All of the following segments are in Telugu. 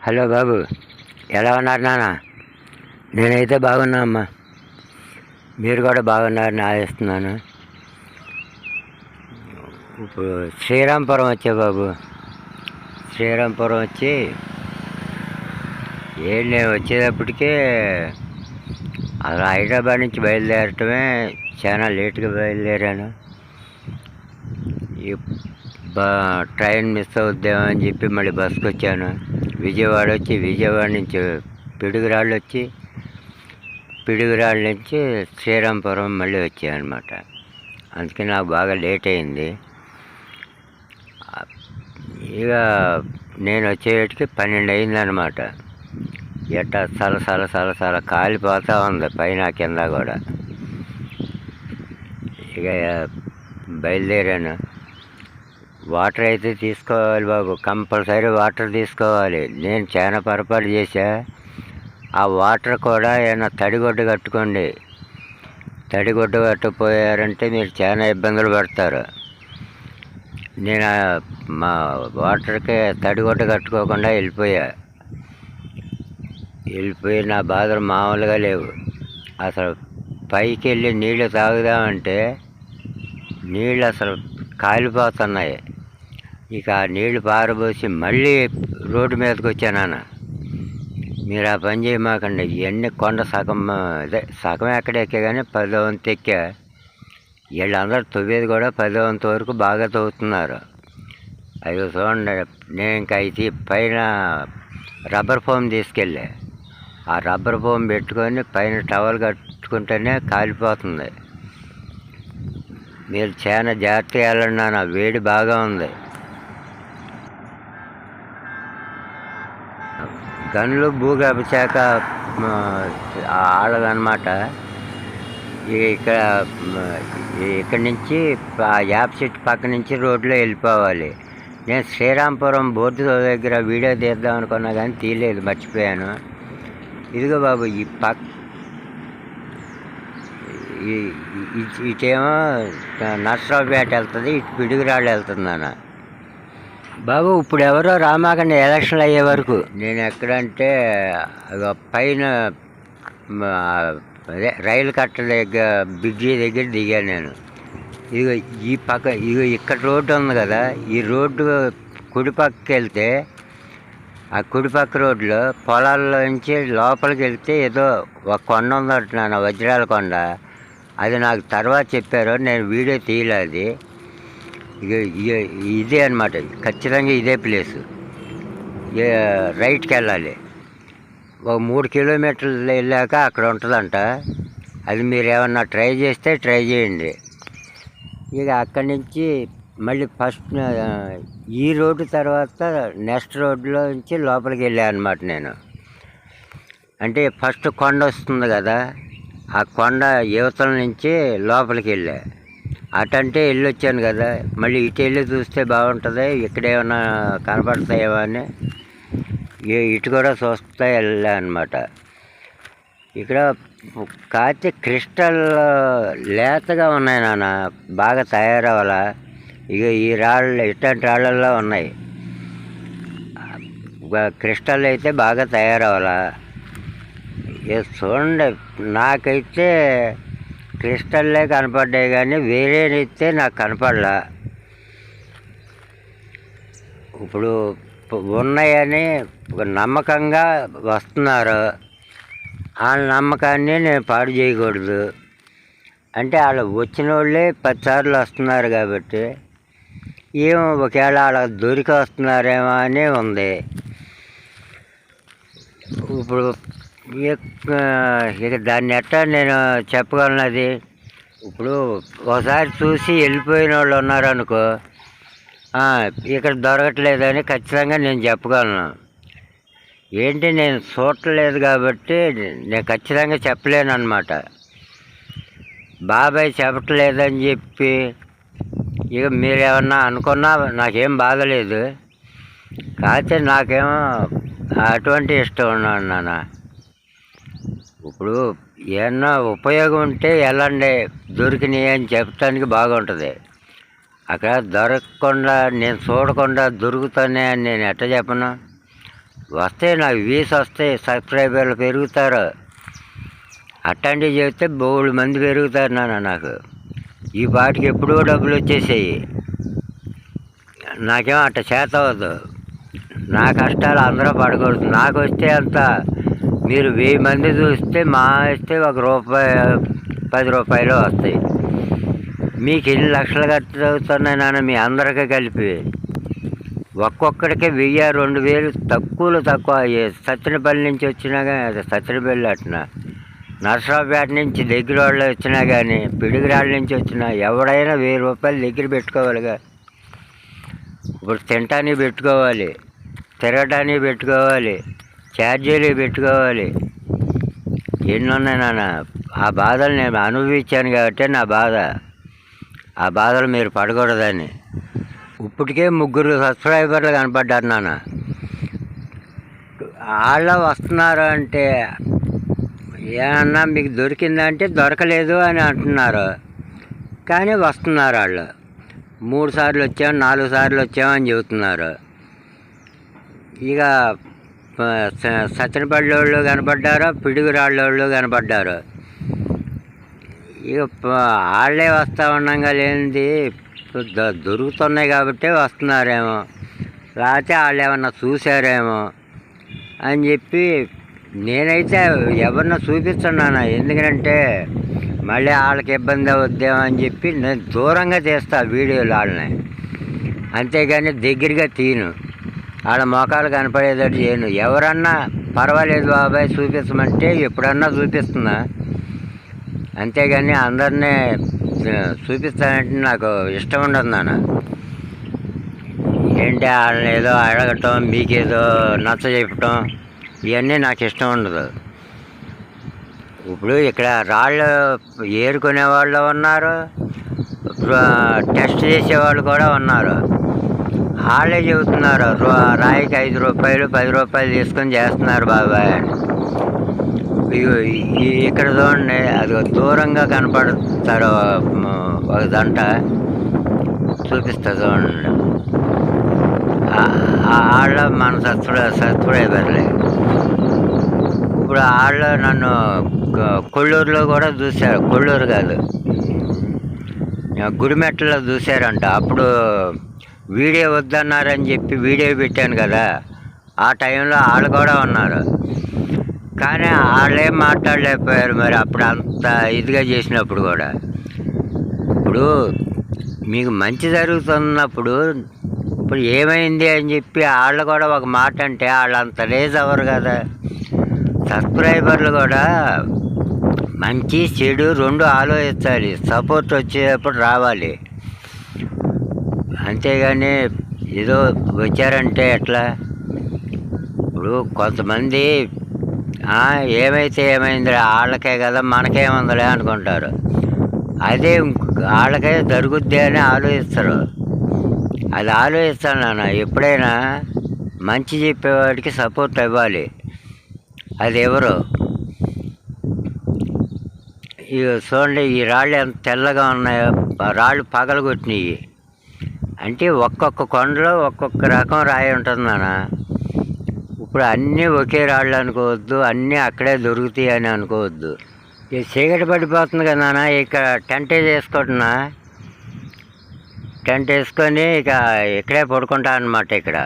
హలో బాబు ఎలా ఉన్నారు నాన్న? నేనైతే బాగున్నా అమ్మా. మీరు కూడా బాగున్నారని ఆశిస్తున్నాను. ఇప్పుడు శ్రీరాంపురం వచ్చే బాబు. శ్రీరాంపురం వచ్చి ఏం నేను వచ్చేటప్పటికే అలా హైదరాబాద్ నుంచి బయలుదేరటమే చాలా లేట్గా బయలుదేరాను. ఈ బా ట్రైన్ మిస్ అవుద్దామని అని చెప్పి మళ్ళీ బస్కి వచ్చాను విజయవాడ వచ్చి విజయవాడ నుంచి పిడుగురాళ్ళు వచ్చి పిడుగురాళ్ళ నుంచి శ్రీరాంపురం మళ్ళీ వచ్చాయన్నమాట. అందుకే నాకు బాగా లేట్ అయింది. ఇక నేను వచ్చేటికి పన్నెండు అయిందనమాట ఎట్టా సల సల సల సల కాలిపోతూ ఉంది పైన కింద కూడా. ఇక బయలుదేరాను. వాటర్ అయితే తీసుకోవాలి బాబు. కంపల్సరీ వాటర్ తీసుకోవాలి. నేను చాలా పొరపాటు చేశా. ఆ వాటర్ కూడా ఏమైనా తడిగొడ్డు కట్టుకోండి. తడిగొడ్డ కట్టుకుపోయారంటే మీరు చాలా ఇబ్బందులు పడతారు. నేను మా వాటర్కి తడిగొడ్డ కట్టుకోకుండా వెళ్ళిపోయా. వెళ్ళిపోయి నా బాధలు మామూలుగా లేవు. అసలు పైకి వెళ్ళి నీళ్ళు తాగుదామంటే నీళ్ళు అసలు కాలిపోతున్నాయి. ఇక ఆ నీళ్ళు పారబోసి మళ్ళీ రోడ్డు మీదకి వచ్చాను మీరు ఆ పని చేయమాకండి. ఇవన్నీ కొండ సగం అదే సగం ఎక్కడ ఎక్కే కానీ పదో వంతు ఎక్కా. వీళ్ళందరూ తవ్వేది కూడా పదో వంతు వరకు బాగా తవ్వుతున్నారు. అవి చూడండి నేను ఇంకా ఇది పైన రబ్బర్ ఫోమ్ తీసుకెళ్ళి. ఆ రబ్బర్ ఫోమ్ పెట్టుకొని పైన టవల్ కట్టుకుంటేనే కాలిపోతుంది. మీరు చాలా జాగ్రత్తగా వెళ్ళండి నాన్న. వేడి బాగా ఉంది. గనులు భూగర్భ శాఖ ఆడదనమాట ఇక్కడ ఇక్కడి నుంచి ఆ యాప్ చెట్టు పక్క నుంచి రోడ్లో వెళ్ళిపోవాలి. నేను శ్రీరాంపురం బోర్డు దగ్గర వీడియో తీద్దాం అనుకున్నా కానీ తీయలేదు మర్చిపోయాను. ఇదిగో బాబు ఈ పక్ ఇటేమో నర్సరావుపేట వెళ్తుంది ఇటు పిడుగురాళ్ళు వెళ్తుంది అన్న బాబు ఇప్పుడు ఎవరో రామాకండ ఎలక్షన్లు అయ్యే వరకు. నేను ఎక్కడంటే పైన అదే రైలు కట్ట దగ్గర బ్రిడ్జి దగ్గర దిగాను నేను. ఇదిగో ఈ పక్క ఇదిగో ఇక్కడ రోడ్డు ఉంది కదా ఈ రోడ్డు కుడి పక్కకి వెళ్తే ఆ కుడి పక్క రోడ్లో పొలాల్లో నుంచి లోపలికి వెళ్తే ఏదో ఒక కొండ ఉందంటున్నాను వజ్రాల కొండ. అది నాకు తర్వాత చెప్పారు నేను వీడియో తీయలే అది ఇక ఇదే అనమాట ఖచ్చితంగా ఇదే ప్లేసు రైట్కి వెళ్ళాలి ఒక మూడు కిలోమీటర్లు వెళ్ళాక అక్కడ ఉంటుందంట. అది మీరు ఏమన్నా ట్రై చేస్తే ట్రై చేయండి. ఇక అక్కడి నుంచి మళ్ళీ ఫస్ట్ ఈ రోడ్డు తర్వాత నెక్స్ట్ రోడ్లో నుంచి లోపలికి వెళ్ళాను అనమాట నేను. అంటే ఫస్ట్ కొండ వస్తుంది కదా ఆ కొండ యువతల నుంచి లోపలికి వెళ్ళా. అటంటే వెళ్ళి వచ్చాను కదా. మళ్ళీ ఇటు వెళ్ళి చూస్తే బాగుంటుంది. ఇక్కడేమన్నా కనపడతాయేమో అని. ఇటు కూడా చూస్తా వెళ్ళా అనమాట ఇక్కడ కాచి క్రిస్టల్ లేతగా ఉన్నాయి నాన్న. బాగా తయారవ్వాలా. ఇక ఈ రాళ్ళు ఇట్లాంటి రాళ్ళల్లో ఉన్నాయి. క్రిస్టల్ అయితే బాగా తయారవ్వాలా. ఇక చూడండి నాకైతే క్రిస్టల్లే కనపడ్డాయి కానీ వేరే వేరేనైతే నాకు కనపడలా. ఇప్పుడు ఉన్నాయని నమ్మకంగా వస్తున్నారు. ఆ నమ్మకాన్ని నేను పాడు చేయకూడదు. అంటే వాళ్ళు వచ్చిన వాళ్ళే పదిసార్లు వస్తున్నారు కాబట్టి ఏమో ఒకవేళ వాళ్ళ దొరికి వస్తున్నారేమో అని ఉంది. ఇప్పుడు ఇక ఇక దాన్ని ఎట్టా నేను చెప్పగలనది? ఇప్పుడు ఒకసారి చూసి వెళ్ళిపోయిన వాళ్ళు ఉన్నారనుకో ఇక్కడ దొరకట్లేదని ఖచ్చితంగా నేను చెప్పగలను. ఏంటి నేను చూడట్లేదు కాబట్టి నేను ఖచ్చితంగా చెప్పలేను అనమాట బాబాయ్ చెప్పట్లేదని చెప్పి ఇక మీరేమన్నా అనుకున్నా నాకేం బాధలేదు కాకపోతే నాకేమో అటువంటి ఇష్టం ఉన్నాను నాన్న. ఇప్పుడు ఏమన్నా ఉపయోగం ఉంటే వెళ్ళండి. దొరికినాయి అని చెప్పడానికి బాగుంటుంది. అక్కడ దొరకకుండా నేను చూడకుండా దొరుకుతానే అని నేను ఎట్ట చెప్పను? వస్తే నాకు వీస్ వస్తాయి సబ్స్క్రైబర్లు పెరుగుతారు. అట్లాంటివి చెప్తే బోళ్ళు మంది పెరుగుతారు నాన్న నాకు. ఈ పాటికి ఎప్పుడో డబ్బులు వచ్చేసాయి. నాకేమో అట్ట చేత అవ్వదు. నా కష్టాలు అందరూ పడకూడదు. నాకు వస్తే అంత మీరు వెయ్యి మంది చూస్తే మా ఇస్తే ఒక రూపాయి పది రూపాయలు వస్తాయి. మీకు ఎన్ని లక్షలు ఖర్చు నాన్న మీ అందరికీ కలిపి? ఒక్కొక్కడికి వెయ్యి రెండు వేలు తక్కువలో తక్కువ సత్తినపల్లి నుంచి వచ్చినా కానీ అది సత్యనపల్లి అట్నా? నర్సరావుపేట నుంచి దగ్గర వాళ్ళు వచ్చినా కానీ పిడుగురాళ్ళ నుంచి వచ్చినా ఎవడైనా వెయ్యి రూపాయలు దగ్గర పెట్టుకోవాలిగా. ఇప్పుడు తినటానికి పెట్టుకోవాలి తిరగటానికి పెట్టుకోవాలి ఛార్జీలు పెట్టుకోవాలి. ఎన్ని ఉన్నాయి నాన్న? ఆ బాధలు నేను అనుభవించాను కాబట్టి నా బాధ. ఆ బాధలు మీరు పడకూడదని. ఇప్పటికే ముగ్గురు సబ్స్క్రైబర్లు కనపడ్డారు నాన్న. వాళ్ళ వస్తున్నారు అంటే ఏమన్నా మీకు దొరికిందంటే దొరకలేదు అని అంటున్నారు. కానీ వస్తున్నారు వాళ్ళు మూడు సార్లు వచ్చాం నాలుగు సార్లు వచ్చామని చెబుతున్నారు. ఇక ఆ, స- వాళ్ళు కనపడ్డారు పిడుగు వాళ్ళు కనపడ్డారు ఇక వాళ్ళే వస్తా ఉన్నాం లేనిది దొరుకుతున్నాయి కాబట్టి వస్తున్నారేమో లేకపోతే వాళ్ళు ఏమన్నా చూసారేమో అని చెప్పి నేనైతే ఎవరినో చూపిస్తున్నాను ఎందుకంటే మళ్ళీ వాళ్ళకి ఇబ్బంది అవుద్దేమో అని చెప్పి నేను దూరంగా తీస్తా వీడియోలు వాళ్ళని అంతేగాని దగ్గరగా తీను వాళ్ళ మోకాలు కనపడేటట్టు చేయను. ఎవరన్నా పర్వాలేదు బాబాయ్ చూపించమంటే ఎప్పుడన్నా చూపిస్తున్నా. అంతేగాని అందరినీ చూపిస్తానంటే నాకు ఇష్టం ఉండదు నాన్న. ఏంటి వాళ్ళని ఏదో అడగటం మీకేదో నచ్చ చెప్పటం ఇవన్నీ నాకు ఇష్టం ఉండదు. ఇప్పుడు ఇక్కడ రాళ్ళు ఏరుకునే వాళ్ళు ఉన్నారు టెస్ట్ చేసేవాళ్ళు కూడా ఉన్నారు. వాళ్ళే చెబుతున్నారు. రాయికి ఐదు రూపాయలు పది రూపాయలు తీసుకొని చేస్తున్నారు బాబాయ్. ఇక్కడ చూడండి అది దూరంగా కనపడతారు ఒక దంట. చూపిస్తా చూడండి. ఆ- వాళ్ళ మన సత్సుడ సత్సుడైపోయలే ఇప్పుడు వాళ్ళు నన్ను కొల్లూరులో కూడా చూశారు. కొల్లూరు కాదు. గుడిమెట్టలో చూశారంట. అప్పుడు వీడియో వద్దన్నారని చెప్పి వీడియో పెట్టాను కదా. ఆ టైంలో వాళ్ళు కూడా ఉన్నారు. కానీ వాళ్ళేం మాట్లాడలేకపోయారు మరి అప్పుడు అంత ఇదిగా చేసినప్పుడు కూడా. ఇప్పుడు మీకు మంచి జరుగుతున్నప్పుడు ఇప్పుడు ఏమైంది అని చెప్పి వాళ్ళు కూడా ఒక మాట అంటే వాళ్ళు అంత రేజ్ అవ్వరు కదా. సబ్స్క్రైబర్లు కూడా మంచి చెడు రెండు ఆలోచించాలి. సపోర్ట్ వచ్చేటప్పుడు రావాలి. అంతేగాని ఏదో వచ్చారంటే ఎట్లా? ఇప్పుడు కొంతమంది ఏమైతే ఏమైంది వాళ్ళకే కదా మనకేముందిలే అనుకుంటారు. అదే వాళ్ళకే జరుగుద్ది అని ఆలోచిస్తారు. అది ఆలోచిస్తాను నాన్న. ఎప్పుడైనా మంచి చెప్పేవాడికి సపోర్ట్ ఇవ్వాలి అది ఎవరు? ఇక చూడండి ఈ రాళ్ళు ఎంత తెల్లగా ఉన్నాయో రాళ్ళు పగలగొట్టినాయి. అంటే ఒక్కొక్క కొండలో ఒక్కొక్క రకం రాయి ఉంటుంది నాన్న. ఇప్పుడు అన్నీ ఒకే రాళ్ళు అనుకోవద్దు అన్నీ అక్కడే దొరుకుతాయి అని అనుకోవద్దు. ఇది చీకటి పడిపోతుంది కదా నాన్న ఇక్కడ టెంట్ వేసుకుంటున్నా. టెంట్ వేసుకొని ఇక ఇక్కడే పడుకుంటా అనమాట ఇక్కడ.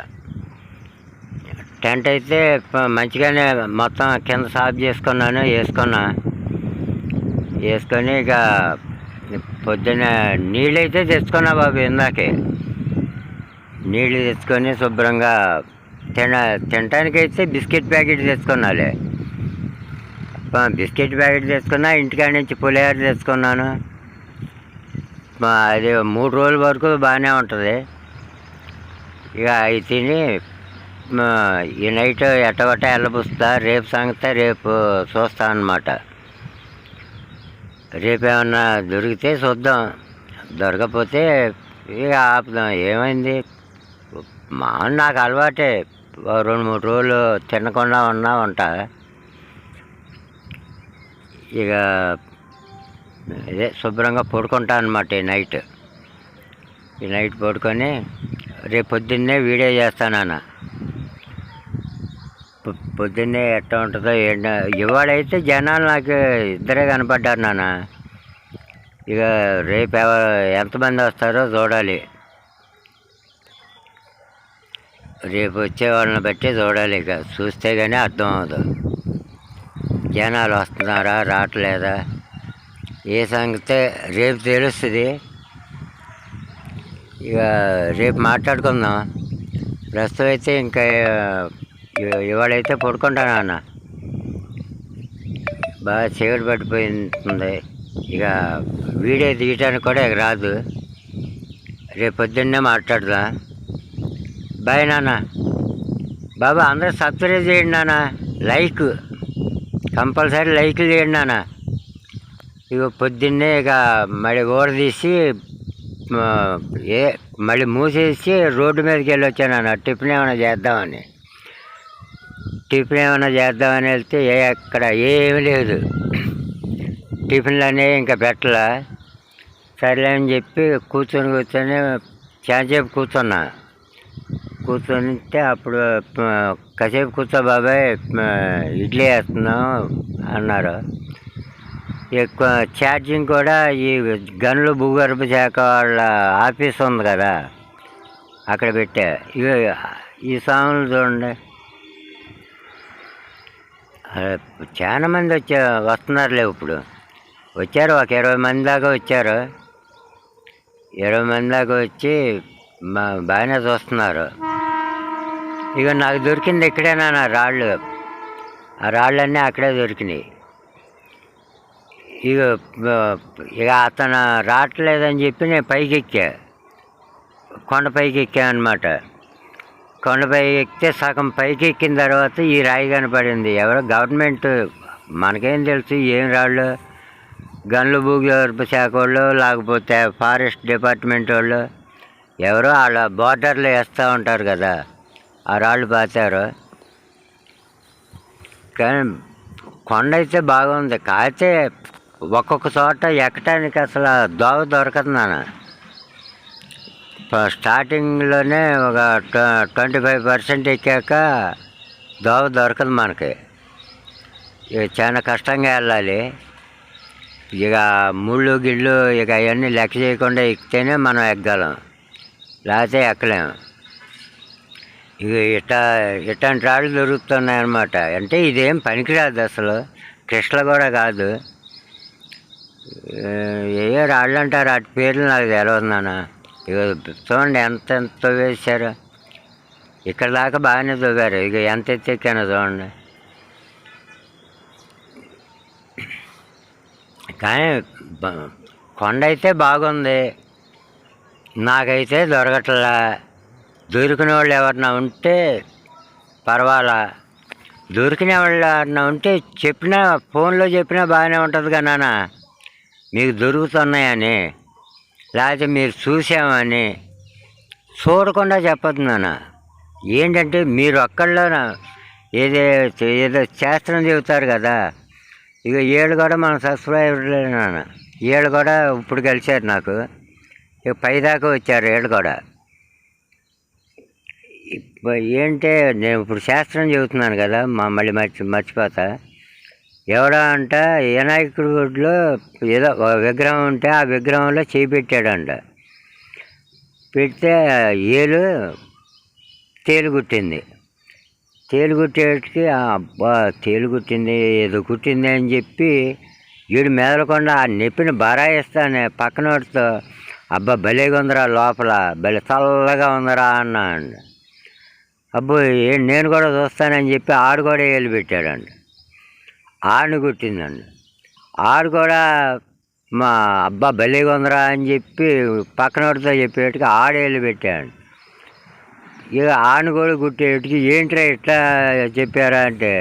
టెంట్ అయితే మంచిగానే మొత్తం కింద సాఫ్ చేసుకున్నాను వేసుకున్నా. వేసుకొని ఇక పొద్దున్న నీళ్ళైతే తెచ్చుకున్నా బాబు ఇందాకే. నీళ్ళు తెచ్చుకొని శుభ్రంగా తిన తినటానికైతే బిస్కెట్ ప్యాకెట్ తెచ్చుకున్నాలే. బిస్కెట్ ప్యాకెట్ తెచ్చుకున్నా ఇంటికాడ నుంచి పులిహోర తెచ్చుకున్నాను. అది మూడు రోజుల వరకు బాగానే ఉంటుంది. ఇక అవి తిని మా ఈ నైట్ ఎట్టగొట్ట వెళ్ళబుస్తా రేపు సంగతే రేపు చూస్తా అనమాట రేపు ఏమన్నా దొరికితే చూద్దాం. దొరకకపోతే ఇక ఆపుదాం. ఏమైంది? మా నాకు అలవాటే. రెండు మూడు రోజులు తినకుండా ఉన్నా ఉంటా. ఇక అదే శుభ్రంగా పడుకుంటా అనమాట ఈ నైట్. ఈ నైట్ పడుకొని రేపు పొద్దున్నే వీడియో చేస్తానన్న పొద్దున్నే ఎట్లా ఉంటుందో ఏంటో. ఇవాళైతే జనాలు నాకు ఇద్దరే కనపడ్డారు నాన్న. ఇక రేపు ఎవ- ఎంతమంది వస్తారో చూడాలి. రేపు వచ్చే వాళ్ళని బట్టి చూడాలి ఇక. చూస్తే కానీ అర్థం అవ్వదు. జనాలు వస్తున్నారా రావట్లేదా? ఏ సంగతే రేపు తెలుస్తుంది. ఇక రేపు మాట్లాడుకుందాం. ప్రస్తుతం అయితే ఇంకా ఇవాళైతే పడుకుంటాను అన్న బాగా చీకటి పట్టిపోయింది ఇక వీడియో తీయటానికి కూడా ఇక రాదు. రేపు పొద్దున్నే మాట్లాడదా. బాయ్ నాన్న. బాబా అందరూ సబ్స్క్రైబ్ చేయండి నాన్న. లైక్ కంపల్సరీ లైక్లు చేయండి నాన్న. ఇక పొద్దున్నే ఇక మళ్ళీ ఊర ఏ మళ్ళీ మూసేసి రోడ్డు మీదకి వెళ్ళి వచ్చాను టిఫిన్ ఏమైనా చేద్దామని. టిఫిన్ ఏమైనా చేద్దామని వెళ్తే ఏ అక్కడ ఏమీ లేదు. టిఫిన్లు అనేవి ఇంకా పెట్టలా. సర్లే అని చెప్పి కూర్చొని కూర్చొని చాలాసేపు కూర్చున్నా. కూర్చొనితే అప్పుడు కాసేపు కూర్చో బాబాయ్ ఇడ్లీ వేస్తున్నాం అన్నారు. ఎక్కువ ఛార్జింగ్ కూడా ఈ గనులు భూగర్భ శాఖ వాళ్ళ ఆఫీస్ ఉంది కదా అక్కడ పెట్టా. ఈ సాములు చూడండి. చాలా మంది వచ్చా వస్తున్నారులే ఇప్పుడు. వచ్చారు ఒక ఇరవై మంది దాకా వచ్చారు. ఇరవై మంది దాకా వచ్చి బాగానే చూస్తున్నారు. ఇక నాకు దొరికింది ఇక్కడేనా నా రాళ్ళు. ఆ రాళ్ళన్నీ అక్కడే దొరికినాయి. ఇక ఇక అతను రావట్లేదని చెప్పి నేను పైకి ఎక్కా కొండ పైకి ఎక్కా అనమాట కొండపైకి ఎక్కితే సగం పైకి ఎక్కిన తర్వాత ఈ రాయి కనపడింది. ఎవరో గవర్నమెంట్ మనకేం తెలుసు ఏం రాళ్ళు. గన్లు భూగర్భ శాఖ వాళ్ళు లేకపోతే ఫారెస్ట్ డిపార్ట్మెంట్ వాళ్ళు ఎవరో వాళ్ళ బోర్డర్లు వేస్తూ ఉంటారు కదా ఆ రాళ్ళు పాతారు. కానీ కొండ అయితే బాగుంది. కాకపోతే ఒక్కొక్క చోట ఎక్కటానికి అసలు దోవ దొరకదు నాన్న. స్టార్టింగ్లోనే ఒక ట్వంటీ ఫైవ్ పర్సెంట్ ఎక్కాక దోవ దొరకదు మనకి. ఇక చాలా కష్టంగా వెళ్ళాలి. ఇక ముళ్ళు గిళ్ళు ఇక అవన్నీ లెక్క చేయకుండా ఎక్కితేనే మనం ఎక్కగలం. లేకపోతే ఎక్కలేము ఇక ఇట ఇట్లాంటి రాళ్ళు దొరుకుతున్నాయి అన్నమాట అంటే ఇదేం పనికిరాదు అసలు. కృష్ణ కూడా కాదు. ఏ రాళ్ళు అంటారు వాటి పేర్లు నాకు తెలియదు ఇక చూడండి ఎంత ఎంత వేశారు. ఇక్కడ దాకా బాగానే తవ్వారు. ఇక ఎంత ఎత్తి చూడండి. కానీ కొండ అయితే బాగుంది. నాకైతే దొరకట్లా. దొరికిన వాళ్ళు ఎవరన్నా ఉంటే పర్వాలా. దొరికిన వాళ్ళు ఎవరన్నా ఉంటే చెప్పినా ఫోన్లో చెప్పినా బాగానే ఉంటుంది కదా నాన్న. మీకు దొరుకుతున్నాయని లేకపోతే మీరు చూసామని చూడకుండా చెప్పద్దు నాన్న. ఏంటంటే మీరు ఒక్కళ్ళ ఏదే ఏదో శాస్త్రం చెబుతారు కదా. ఇక ఏళ్ళు కూడా మన సబ్స్క్రైబర్లే నాన్న. ఏళ్ళు కూడా ఇప్పుడు కలిశారు నాకు. పైదాకా వచ్చారు ఏళ్ళు కూడా. ఏంటే నేను ఇప్పుడు శాస్త్రం చెబుతున్నాను కదా మా మళ్ళీ మర్చి మర్చిపోతా. ఎవడా అంట వినాయకుడి గుడిలో ఏదో విగ్రహం ఉంటే ఆ విగ్రహంలో చేయి పెట్టాడంట పెడితే ఏలు తేలు కుట్టింది తేలు కుట్టేటికి "ఆ, అబ్బా తేలు కుట్టింది ఏదో కుట్టింది అని చెప్పి వీడు మెదలకుండా ఆ నొప్పిని బరాయిస్తానే పక్కనోడితో అబ్బా భలేగా ఉందిరా లోపల. భలే చల్లగా ఉందిరా అన్నాడు. అబ్బో ఏ నేను కూడా చూస్తానని చెప్పి ఆడు కూడా వెళ్ళి పెట్టాడండి ఆడిని కుట్టిందండి ఆడు కూడా మా అబ్బా భలేగా ఉందిరా అని చెప్పి పక్కనోడితో చెప్పేటికి ఆడేళ్ళు పెట్టాడు ఇక ఆడిని కూడా కుట్టేటికి ఏంట్రా ఇట్లా చెప్పారా? అంటే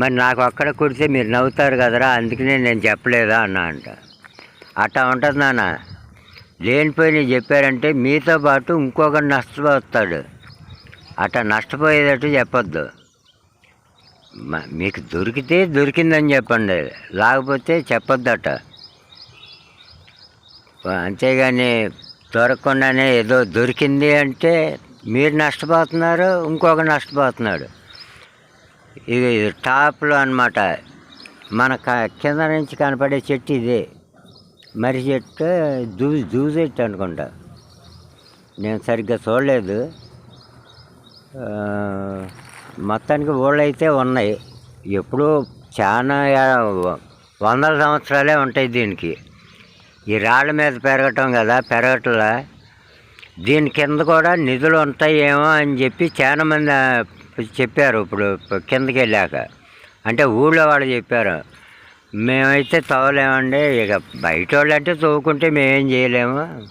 మరి నాకు అక్కడ కుడితే మీరు నవ్వుతారు కదరా అందుకనే నేను చెప్పలేదా? అన్నా అంట అట్టా ఉంటుంది నాన్న. లేనిపోయి చెప్పారంటే మీతో పాటు ఇంకొకటి నష్టపోతాడు అట్లా నష్టపోయేటట్టు చెప్పొద్దు. మీకు దొరికితే దొరికిందని చెప్పండి. లేకపోతే చెప్పొద్దట. అంతేగాని దొరకకుండానే ఏదో దొరికింది అంటే మీరు నష్టపోతున్నారు ఇంకొక నష్టపోతున్నాడు. ఇది టాప్లో అనమాట మన కింద నుంచి కనపడే చెట్టు ఇదే. మరి చెట్టు దూ దూ చెట్టు అనుకుంటా. నేను సరిగ్గా చూడలేదు. మొత్తానికి ఊళ్ళైతే ఉన్నాయి. ఎప్పుడూ చాలా వందల సంవత్సరాలే ఉంటాయి దీనికి. ఈ రాళ్ళ మీద పెరగటం కదా పెరగట్లా. దీని కింద కూడా నిధులు ఉంటాయేమో అని చెప్పి చాలామంది చెప్పారు ఇప్పుడు కిందకి వెళ్ళాక అంటే ఊళ్ళో వాళ్ళు చెప్పారు. మేమైతే తవ్వలేమండి ఇక బయట వాళ్ళు అంటే తవ్వుకుంటే మేమేం చేయలేము.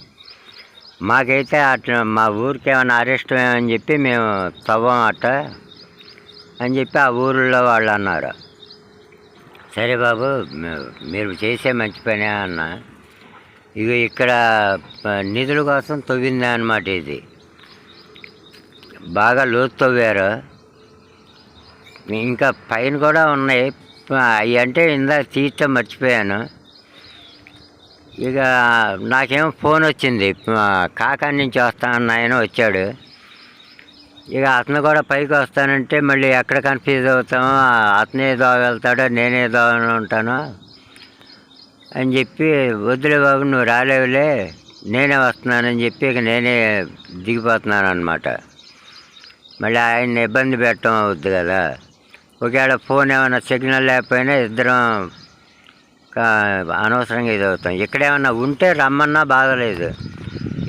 మాకైతే అట్లా మా ఊరికి ఏమైనా అరెస్ట్ అని చెప్పి మేము తవ్వం అట్ట అని చెప్పి ఆ ఊరిలో వాళ్ళు అన్నారు. సరే బాబు మీరు చేసే మంచి పనే అన్న. ఇక ఇక్కడ నిధుల కోసం తవ్వింది అనమాట ఇది. బాగా లోతు తవ్వారు. ఇంకా పైన కూడా ఉన్నాయి. అవి అంటే ఇందాక తీయటం మర్చిపోయాను. ఇక నాకేమో ఫోన్ వచ్చింది. ఆ, కాకాని నుంచి వస్తానన్న ఆయన వచ్చాడు. ఇక అతను కూడా పైకి వస్తానంటే మళ్ళీ ఎక్కడ కన్ఫ్యూజ్ అవుతామో అతనే దోవ వెళ్తాడో నేనే దోవ ఉంటానో అని చెప్పి వద్దులే బాబు నువ్వు రాలేవులే నేనే వస్తున్నానని చెప్పి ఇక నేనే దిగిపోతున్నాను అనమాట మళ్ళీ ఆయన్ని ఇబ్బంది పెట్టడం అవుద్ది కదా. ఒకవేళ ఫోన్ ఏమైనా సిగ్నల్ లేకపోయినా ఇద్దరం అనవసరంగా ఇది అవుతాం ఇక్కడేమన్నా ఉంటే రమ్మన్నా బాధలేదు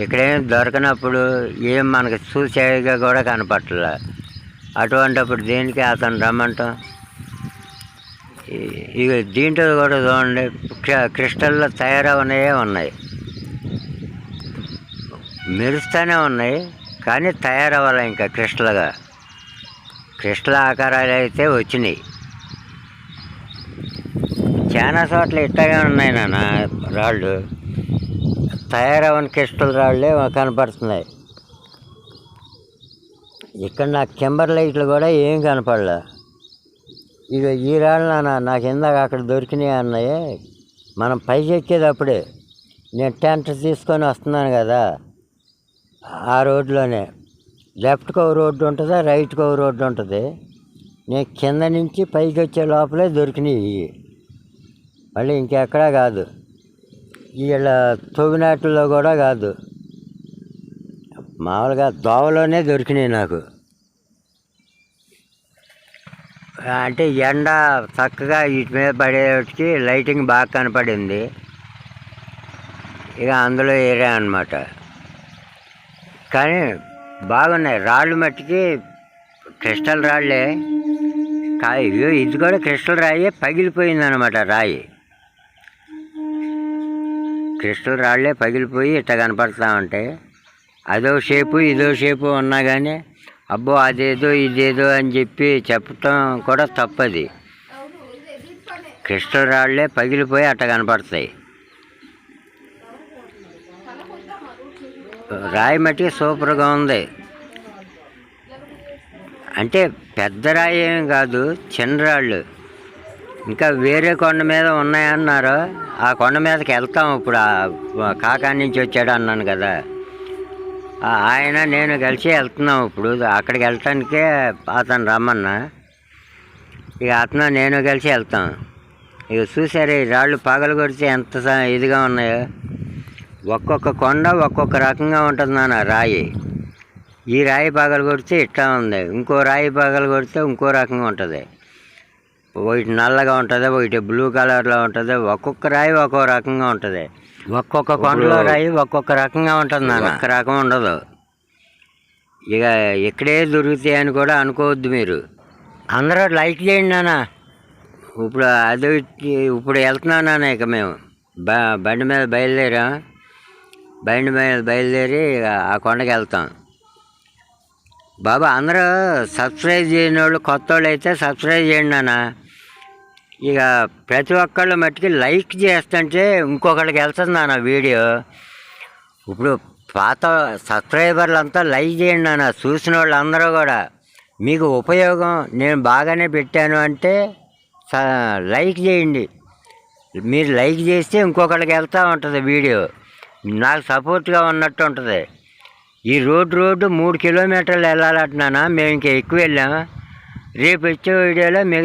ఇక్కడేం దొరకనప్పుడు ఏం మనకు చూసేగా కూడా కనపట్టలే. అటువంటిప్పుడు దేనికి అతను రమ్మంటాం? ఇక దీంట్లో కూడా చూడండి క్రిస్టల్లో తయారవనయే ఉన్నాయి. మెరుస్తూనే ఉన్నాయి కానీ తయారవ్వాలి ఇంకా క్రిస్టల్గా. క్రిస్టల్ ఆకారాలు అయితే వచ్చినాయి. చాలా చోట్ల ఇట్టగా ఉన్నాయి నాన్న రాళ్ళు. తయారవని క్రిస్టల్ రాళ్ళే కనపడుతున్నాయి. ఇక్కడ నాకు కెంబర్ లైట్లు కూడా ఏం కనపడలే. ఇక ఈ రాళ్ళు నాన్న నాకు ఇందాక అక్కడ దొరికినాయి అన్నాయి మనం పైకి ఎక్కేటప్పుడే నేను టెంట్ తీసుకొని వస్తున్నాను కదా ఆ రోడ్లోనే. లెఫ్ట్కి ఒక రోడ్డు ఉంటుంది రైట్కి ఒక రోడ్డు ఉంటుంది. నేను కింద నుంచి పైకి వచ్చే లోపలే దొరికినాయి ఇవి మళ్ళీ ఇంకెక్కడా కాదు. వీళ్ళ తొవినాటిలో కూడా కాదు. మామూలుగా దోవలోనే దొరికినాయి నాకు. అంటే ఎండ చక్కగా వీటి మీద పడేటికి లైటింగ్ బాగా కనపడింది. ఇక అందులో ఏరియా అనమాట కానీ బాగున్నాయి. రాళ్ళు మట్టికి క్రిస్టల్ రాళ్ళే. కా ఇగో ఇది కూడా క్రిస్టల్ రాయే పగిలిపోయింది అనమాట రాయి. క్రిస్టల్ రాళ్ళే పగిలిపోయి ఇట్ట కనపడతా ఉంటాయి అదో షేపు ఇదో షేపు ఉన్నా కానీ అబ్బో అదేదో ఇదేదో అని చెప్పి చెప్పటం కూడా తప్పది. క్రిస్టల్ రాళ్ళే పగిలిపోయి అట్ట కనపడతాయి. రాయి మట్టి సూపర్గా ఉంది. అంటే పెద్ద రాయి ఏం కాదు చిన్న రాళ్ళు. ఇంకా వేరే కొండ మీద ఉన్నాయన్నారు. ఆ కొండ మీదకి వెళ్తాం ఇప్పుడు. కాకా నుంచి వచ్చాడు అన్నాను కదా. ఆయన నేను కలిసి వెళ్తున్నాం ఇప్పుడు. అక్కడికి వెళ్ళటానికే అతను రమ్మన్నా. ఇక అతను నేను కలిసి వెళ్తాం. ఇక చూసారు ఈ రాళ్ళు పగలు కొడితే ఎంత ఇదిగా ఉన్నాయో. ఒక్కొక్క కొండ ఒక్కొక్క రకంగా ఉంటుంది నాన్న రాయి. ఈ రాయి పగలు కొడితే ఇట్లా ఉంది. ఇంకో రాయి పగలు కొడితే ఇంకో రకంగా ఉంటుంది. ఒకటి నల్లగా ఉంటుంది ఒకటి బ్లూ కలర్లో ఉంటుంది. ఒక్కొక్క రాయి ఒక్కో రకంగా ఉంటుంది. ఒక్కొక్క కొండలో రాయి ఒక్కొక్క రకంగా ఉంటుంది నాన్న. ఒక్క రకం ఉండదు. ఇక ఇక్కడే దొరుకుతాయి అని కూడా అనుకోవద్దు మీరు. అందరూ లైక్ చేయండి నాన్న. ఇప్పుడు అది ఇప్పుడు వెళ్తున్నాను నాన్న ఇక మేము. బ బండి మీద బయలుదేరాం. బండి మీద బయలుదేరి ఇక ఆ కొండకి వెళ్తాం. బాబా అందరూ సబ్స్క్రైబ్ చేయని వాళ్ళు కొత్త వాళ్ళు అయితే సబ్స్క్రైబ్ చేయండి నాన్న. ఇక ప్రతి ఒక్కళ్ళు మట్టుకి లైక్ చేస్తుంటే ఇంకొకళ్ళకి వెళ్తుంది నాన్న వీడియో. ఇప్పుడు పాత సబ్స్క్రైబర్లు అంతా లైక్ చేయండి నాన్న చూసిన వాళ్ళు అందరూ కూడా. మీకు ఉపయోగం నేను బాగానే పెట్టాను అంటే లైక్ చేయండి. మీరు లైక్ చేస్తే ఇంకొకళ్ళకి వెళ్తూ ఉంటుంది వీడియో. నాకు సపోర్ట్గా ఉన్నట్టు ఉంటుంది. ఈ రోడ్డు రోడ్డు మూడు కిలోమీటర్లు వెళ్ళాలంటున్నానా? మేము ఇంకా ఎక్కువ వెళ్ళాము? రేపు వచ్చే వీడియోలో మిగతా